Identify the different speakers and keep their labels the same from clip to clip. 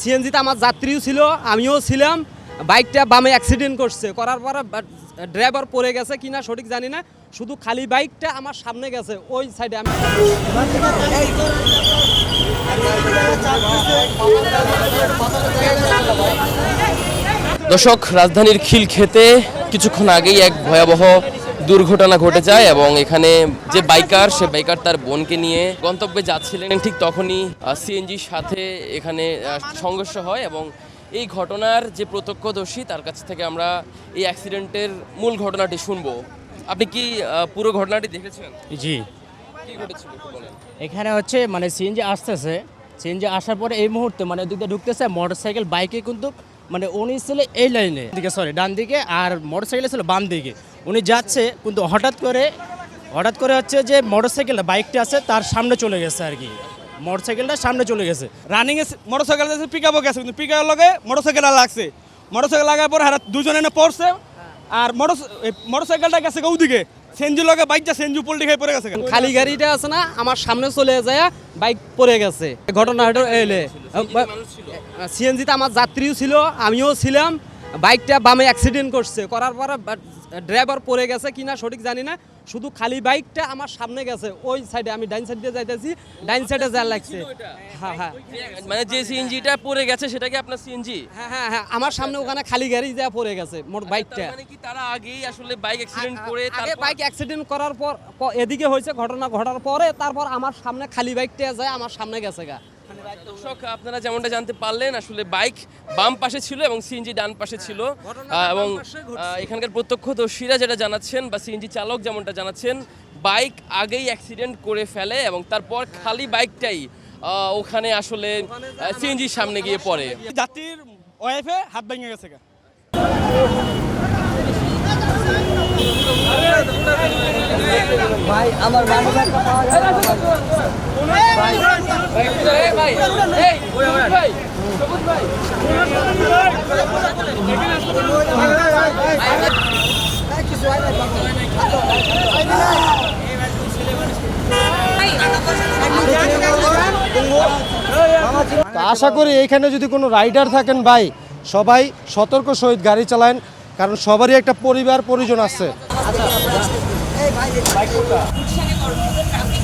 Speaker 1: সিএনজিতে আমার যাত্রীও ছিল, আমিও ছিলাম। বাইকটা বামে অ্যাক্সিডেন্ট করছে। করার পরে ড্রাইভার পড়ে গেছে কিনা সঠিক জানি না। শুধু খালি বাইকটা আমার সামনে গেছে, ওই সাইডে আমি
Speaker 2: দর্শক, রাজধানীর খিল খেতে কিছুক্ষণ আগেই এক ভয়াবহ দুর্ঘটনা ঘটে যায় এবং এখানে যে বাইকার সে বাইকার তার বোনকে নিয়ে গন্তব্যে যাচ্ছিলেন ঠিক তখনই সিএনজির সাথে এখানে সংঘর্ষ হয় এবং এই ঘটনার যে প্রত্যক্ষদর্শী তার কাছ থেকে আমরা এই অ্যাক্সিডেন্টের মূল ঘটনাটি শুনব। আপনি কি পুরো ঘটনাটি দেখেছেন?
Speaker 3: জি।
Speaker 2: কি ঘটেছিল
Speaker 3: এখানে হচ্ছে মানে সিএনজি আসতেছে। সিএনজি আসার পরে এই মুহূর্তে মানে ওদিকে ঢুকতেছে মোটরসাইকেল বাইকে কিন্তু মানে উনি ছিল এই লাইনে। দিকে সরি ডান দিকে আর মোটরসাইকেল ছিল বাম দিকে। উনি যাচ্ছে, কিন্তু হঠাৎ করে হঠাৎ করে হচ্ছে যে মোটরসাইকেলটা বাইকটা আছে, তার সামনে চলে গেছে আর কি। মোটরসাইকেলটা সামনে চলে গেছে।
Speaker 4: রানিং এ মোটরসাইকেল পিক আপও গেছে, কিন্তু পিক লগে মোটরসাইকেল লাগছে। মোটরসাইকেল লাগার পর হারা দুজনে পড়ছে, আর মোটর মোটরসাইকেলটা গেছে ওদিকে। সেঞ্জু লগে বাইক যা সেঞ্জু পল্টি খাই পড়ে গেছে
Speaker 1: খালি গাড়িটা আছে না আমার সামনে চলে যায় বাইক পড়ে গেছে। ঘটনাটা এলে। সিএনজিতে আমার যাত্রীও ছিল আমিও ছিলাম। বাইকটা বামে অ্যাক্সিডেন্ট করছে। করার পরে ড্রাইভার পড়ে গেছে কিনা সঠিক জানি না। শুধু খালি বাইকটা আমার সামনে গেছে। ওই সাইডে আমি ডাইন সাইড দিয়ে যাইতেছি। ডাইন সাইডে যা লাগছে। হ্যাঁ হ্যাঁ।
Speaker 2: মানে যে সিএনজিটা পড়ে গেছে সেটা কি আপনার সিএনজি
Speaker 1: হ্যাঁ হ্যাঁ হ্যাঁ। আমার সামনে ওখানে খালি গাড়ি যা পড়ে গেছে মোট বাইকটা।
Speaker 2: মানে কি তারা আগেই আসলে বাইক অ্যাক্সিডেন্ট করে
Speaker 1: আগে
Speaker 2: তারপর
Speaker 1: বাইক অ্যাক্সিডেন্ট করার পর এদিকে হয়েছে ঘটনা ঘটার পরে তারপর আমার সামনে খালি বাইকটা যায় আমার সামনে গেছে গা।
Speaker 2: দর্শক আপনারা যেমনটা জানতে পারলেন আসলে বাইক বাম পাশে ছিল এবং সিএনজি ডান পাশে ছিল এবং
Speaker 1: পাশে ঘটছে।
Speaker 2: এখানকার প্রত্যক্ষদর্শীরা যেটা জানাচ্ছেন বা সিএনজি চালক যেমনটা জানাচ্ছেন বাইক আগেই অ্যাক্সিডেন্ট করে ফেলে এবং তারপর খালি বাইকটাই ওখানে আসলে সিএনজির সামনে গিয়ে পড়ে
Speaker 4: যাত্রীর ওয়াইফে হাত ভেঙে গেছে গা।
Speaker 5: তো আশা করি এইখানে যদি কোনো রাইডার থাকেন ভাই সবাই সতর্ক সহিত গাড়ি চালান কারণ সবারই একটা পরিবার পরিজন আছে।
Speaker 6: আমি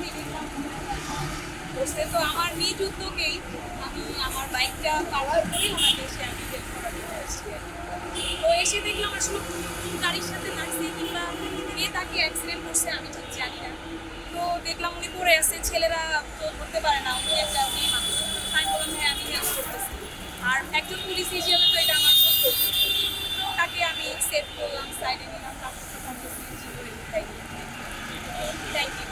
Speaker 6: করে করছে তো আমার নিজ উদ্যোগেই আমি আমার বাইকটা পাওয়ার পরে ওনাকে এসে আমি হেল্প করার জন্য এসেছি তো এসে দেখলাম আসলে কোন গাড়ির সাথে লাগছে কিংবা কে তাকে অ্যাক্সিডেন্ট করছে আমি ঠিক জানি না। তো দেখলাম উনি পড়ে আছে, ছেলেরা তো ধরতে পারে না, উনি একটা মেয়ে মানুষ। আমি বললাম হ্যাঁ আমি হেল্প করতেছি। আর একজন পুলিশ হিসেবে তো এটা আমার কর্তব্য তো তাকে আমি সেভ করলাম সাইডে নিলাম, তারপর থ্যাংক ইউ